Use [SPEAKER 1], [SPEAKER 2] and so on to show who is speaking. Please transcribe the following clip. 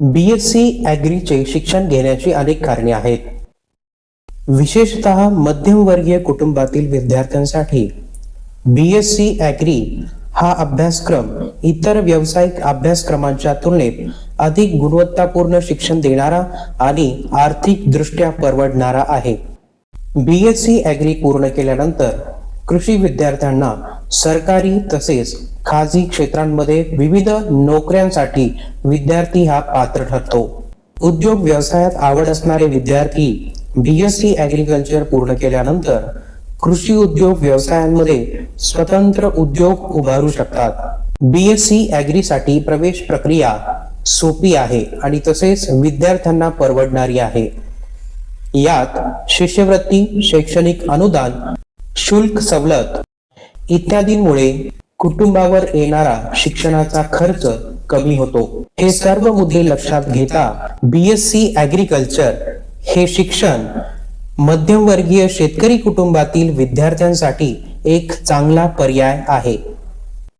[SPEAKER 1] बी S C ॲग्रीचे शिक्षण घेण्याची अनेक कारणे आहेत. विशेषतः मध्यमवर्गीय कुटुंबातील विद्यार्थ्यांसाठी बी एस सी ॲग्री हा अभ्यासक्रम इतर व्यावसायिक अभ्यासक्रमांच्या तुलनेत अधिक गुणवत्तापूर्ण शिक्षण देणारा आणि आर्थिकदृष्ट्या परवडणारा आहे. बी एस सी ॲग्री पूर्ण केल्यानंतर कृषी विद्यार्थ्यांना सरकारी तसेच खाजगी क्षेत्रांमध्ये विविध नोकऱ्यांसाठी विद्यार्थी हा पात्र ठरतो. उद्योग व्यवसायात आवड असणारे विद्यार्थी बी एस सी ॲग्रिकल्चर पूर्ण केल्यानंतर कृषी उद्योग व्यवसायांमध्ये स्वतंत्र उद्योग उभारू शकतात. बी एस सी ॲग्रीसाठी प्रवेश प्रक्रिया सोपी आहे आणि तसेच विद्यार्थ्यांना परवडणारी आहे. यात शिष्यवृत्ती शैक्षणिक अनुदान शुल्क सवलत इत्यादींमुळे कुटुंबावर येणारा शिक्षणाचा खर्च कमी होतो. हे सर्व मुद्दे लक्षात घेता बी एस सी हे शिक्षण मध्यमवर्गीय शेतकरी कुटुंबातील विद्यार्थ्यांसाठी एक चांगला पर्याय आहे.